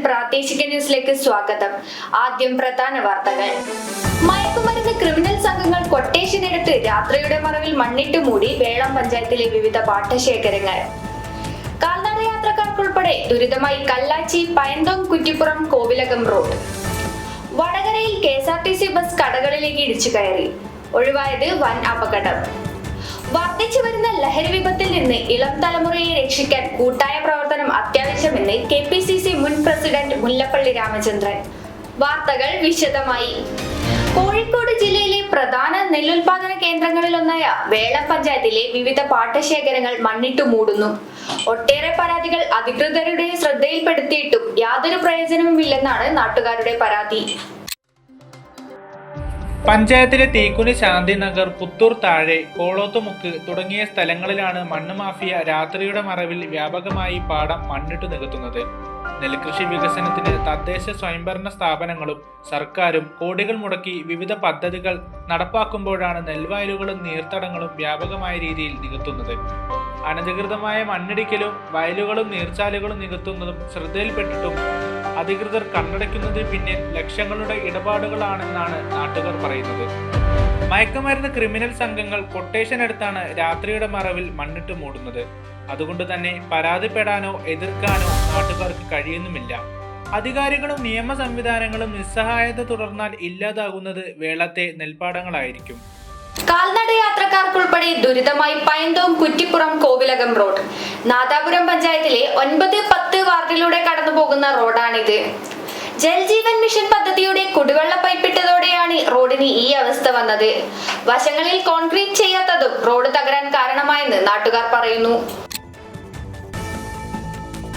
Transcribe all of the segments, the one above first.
പ്രാദേശിക ന്യൂസിലേക്ക് സ്വാഗതം. ആദ്യം പ്രധാന വാർത്തകൾ. മയക്കുമരുന്ന് ക്രിമിനൽ സംഘങ്ങൾ കൊട്ടേഷൻ എടുത്ത് രാത്രിയുടെ മറവിൽ മണ്ണിട്ട് മൂടി വേളം പഞ്ചായത്തിലെ വിവിധ പാട്ടശേഖരങ്ങൾ. കാൽനട യാത്രക്കാർക്കുൾപ്പെടെ ദുരിതമായി കല്ലാച്ചി പയന്തോം കുറ്റിപ്പുറം കോവിലകം റോഡ്. വടകരയിൽ K S R T C bus കടകളിലേക്ക് ഇടിച്ചു കയറി. ഒഴിവായത് വൻ അപകടം. വർദ്ധിച്ചു വരുന്ന ലഹരി വിപത്തിൽ നിന്ന് ഇളം തലമുറയെ രക്ഷിക്കാൻ കൂട്ടായ പ്രവർത്തനം അത്യാവശ്യമെന്ന് കെ പി സി സി മുൻ പ്രസിഡന്റ് മുല്ലപ്പള്ളി രാമചന്ദ്രൻ. വാർത്തകൾ വിശദമായി. കോഴിക്കോട് ജില്ലയിലെ പ്രധാന നെല്ലുൽപാദന കേന്ദ്രങ്ങളിലൊന്നായ വേള പഞ്ചായത്തിലെ വിവിധ പാട്ടശേഖരങ്ങൾ മണ്ണിട്ടു മൂടുന്നു. ഒട്ടേറെ പരാതികൾ അധികൃതരുടെ ശ്രദ്ധയിൽപ്പെടുത്തിയിട്ടും യാതൊരു പ്രയോജനവുമില്ലെന്നാണ് നാട്ടുകാരുടെ പരാതി. പഞ്ചായത്തിലെ തീക്കുനി ശാന്തിനഗർ പുത്തൂർ താഴെ കോളോത്തുമുക്ക് തുടങ്ങിയ സ്ഥലങ്ങളിലാണ് മണ്ണ് മാഫിയ രാത്രിയുടെ മറവിൽ വ്യാപകമായി പാടം മണ്ണിട്ട് നികത്തുന്നത്. നെൽകൃഷി വികസനത്തിന് തദ്ദേശ സ്വയംഭരണ സ്ഥാപനങ്ങളും സർക്കാരും കോടികൾ മുടക്കി വിവിധ പദ്ധതികൾ നടപ്പാക്കുമ്പോഴാണ് നെൽവയലുകളും നീർത്തടങ്ങളും വ്യാപകമായ രീതിയിൽ നികത്തുന്നത്. അനധികൃതമായ മണ്ണിടിക്കലും വയലുകളും നീർച്ചാലുകളും നികത്തുന്നതും ശ്രദ്ധയിൽപ്പെട്ടിട്ടും അധികൃതർ കണ്ടടയ്ക്കുന്നതിന് പിന്നിൽ ലക്ഷങ്ങളുടെ ഇടപാടുകളാണെന്നാണ് നാട്ടുകാർ പറയുന്നത്. മയക്കുമരുന്ന് ക്രിമിനൽ സംഘങ്ങൾ കൊട്ടേഷൻ എടുത്താണ് രാത്രിയുടെ മറവിൽ മണ്ണിട്ട് മൂടുന്നത്. അതുകൊണ്ട് തന്നെ പരാതിപ്പെടാനോ എതിർക്കാനോ നാട്ടുകാർക്ക് കഴിയുന്നുമില്ല. അധികാരികളും നിയമ സംവിധാനങ്ങളും നിസ്സഹായത തുടർന്നാൽ ഇല്ലാതാകുന്നത് വേളത്തെ നെൽപ്പാടങ്ങളായിരിക്കും. കാൽനട യാത്രക്കാർക്കുൾപ്പെടെ ദുരിതമായി പയന്തോം കുറ്റിപ്പുറം കോവിലകം റോഡ്. നാദാപുരം പഞ്ചായത്തിലെ ഒൻപത് പത്ത് വാർഡിലൂടെ കടന്നു പോകുന്ന റോഡാണിത്. ജൽജീവൻ മിഷൻ പദ്ധതിയുടെ കുടിവെള്ള പൈപ്പിട്ടതോടെയാണ് റോഡിന് ഈ അവസ്ഥ വന്നത്. വശങ്ങളിൽ കോൺക്രീറ്റ് ചെയ്യാത്തതും റോഡ് തകരാൻ കാരണമായെന്ന് നാട്ടുകാർ പറയുന്നു.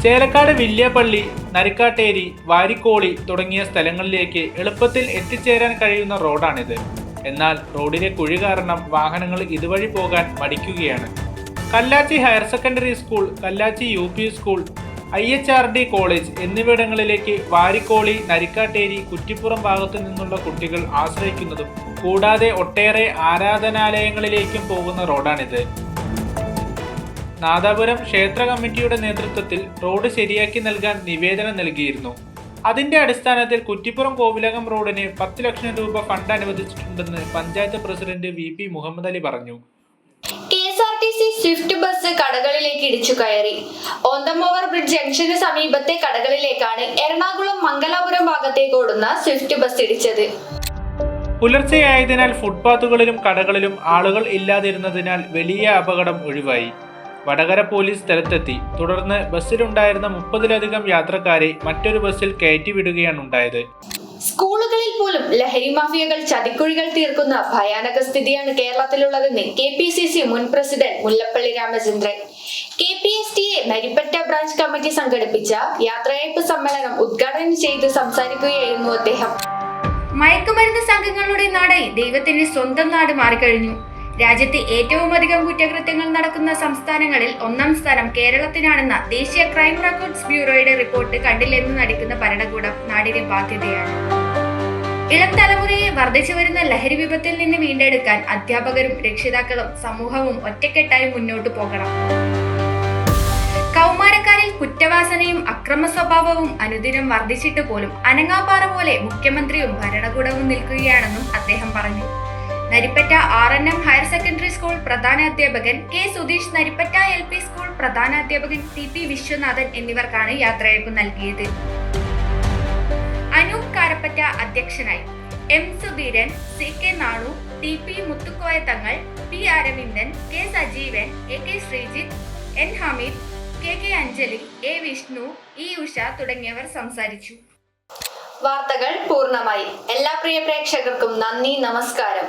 ചേലക്കാട് വില്യപ്പള്ളി നരിക്കാട്ടേരി വാരിക്കോളി തുടങ്ങിയ സ്ഥലങ്ങളിലേക്ക് എളുപ്പത്തിൽ എത്തിച്ചേരാൻ കഴിയുന്ന റോഡാണിത്. എന്നാൽ റോഡിലെ കുഴി കാരണം വാഹനങ്ങൾ ഇതുവഴി പോകാൻ മടിക്കുകയാണ്. Kallachi higher secondary school Kallachi U P school I H R D college എന്നിവിടങ്ങളിലേക്ക് വാരിക്കോളി നരിക്കാട്ടേരി കുറ്റിപ്പുറം ഭാഗത്തു നിന്നുള്ള കുട്ടികൾ ആശ്രയിക്കുന്നതും കൂടാതെ ഒട്ടേറെ ആരാധനാലയങ്ങളിലേക്കും പോകുന്ന റോഡാണിത്. നാദാപുരം ക്ഷേത്ര കമ്മിറ്റിയുടെ നേതൃത്വത്തിൽ റോഡ് ശരിയാക്കി നൽകാൻ നിവേദനം നൽകിയിരുന്നു. അതിന്റെ അടിസ്ഥാനത്തിൽ കുറ്റിപ്പുറം കോവിലകം റോഡിന് പത്ത് ലക്ഷം രൂപ fund അനുവദിച്ചിട്ടുണ്ടെന്ന് panchayat president V P Muhammad Ali പറഞ്ഞു. K S R T C Swift bus കടകളിലേക്ക് ഇടിച്ചു കയറി. ഓന്തമോവർ ബ്രിഡ്ജ് ജംഗ്ഷന് സമീപത്തെ കടകളിലേക്കാണ് എറണാകുളം മംഗലാപുരം ഭാഗത്തേക്ക് ഓടുന്ന സ്വിഫ്റ്റ് ബസ് ഇടിച്ചത്. പുലർച്ചെയായതിനാൽ ഫുട്പാത്തുകളിലും കടകളിലും ആളുകൾ ഇല്ലാതിരുന്നതിനാൽ വലിയ അപകടം ഒഴിവായി. വടകര പോലീസ് സ്ഥലത്തെത്തി. തുടർന്ന് ബസ്സിലുണ്ടായിരുന്ന മുപ്പതിലധികം യാത്രക്കാരെ മറ്റൊരു ബസ്സിൽ കയറ്റിവിടുകയാണ് ഉണ്ടായത്. സ്കൂളുകളിൽ പോലും ലഹരി മാഫിയകൾ ചതിക്കുഴികൾ തീർക്കുന്ന ഭയാനക സ്ഥിതിയാണ് കേരളത്തിലുള്ളതെന്ന് കെ പി സി സി മുൻ president Mullappally Ramachandran. K P S T A Narippatta branch committee സംഘടിപ്പിച്ച യാത്രയയപ്പ് സമ്മേളനം ഉദ്ഘാടനം ചെയ്ത് സംസാരിക്കുകയായിരുന്നു അദ്ദേഹം. മയക്കുമരുന്ന് സംഘങ്ങളുടെ നാടായി ദൈവത്തിന്റെ സ്വന്തം നാട് മാറിക്കഴിഞ്ഞു. രാജ്യത്ത് ഏറ്റവും അധികം കുറ്റകൃത്യങ്ങൾ നടക്കുന്ന സംസ്ഥാനങ്ങളിൽ ഒന്നാം സ്ഥാനം കേരളത്തിനാണെന്ന ദേശീയ ക്രൈം റെക്കോർഡ്സ് ബ്യൂറോയുടെ റിപ്പോർട്ട് കണ്ടില്ലെന്ന് നടിക്കുന്ന ഭരണകൂടം നാടിനെ ബാധ്യതയാണ്. ഇളം തലമുറയെ വർദ്ധിച്ചു വരുന്ന ലഹരി വിപത്തിൽ നിന്ന് വീണ്ടെടുക്കാൻ അധ്യാപകരും രക്ഷിതാക്കളും സമൂഹവും ഒറ്റക്കെട്ടായി മുന്നോട്ടു പോകണം. കൗമാരക്കാരിൽ കുറ്റവാസനയും അക്രമ സ്വഭാവവും അനുദിനം വർദ്ധിച്ചിട്ട് പോലും അനങ്ങാപ്പാറ പോലെ മുഖ്യമന്ത്രിയും ഭരണകൂടവും നിൽക്കുകയാണെന്നും അദ്ദേഹം പറഞ്ഞു. Narippatta R N M higher secondary school പ്രധാനാധ്യാപകൻ K Sudheesh Narippatta L P school പ്രധാനാധ്യാപകൻ T P Viswanathan എന്നിവർക്കാണ് യാത്രയയപ്പ് നൽകിയത്. അനൂപ് കാരപ്പറ്റ അധ്യക്ഷനായി M Sudheeran C K Nanu T P Muthukoya Thangal P Aravindan K Sajeevan A K Sreejith N Hameed K K Anjali A Vishnu E Usha തുടങ്ങിയവർ സംസാരിച്ചു. വാർത്തകൾ പൂർണമായി. എല്ലാ പ്രിയ പ്രേക്ഷകർക്കും നന്ദി നമസ്കാരം.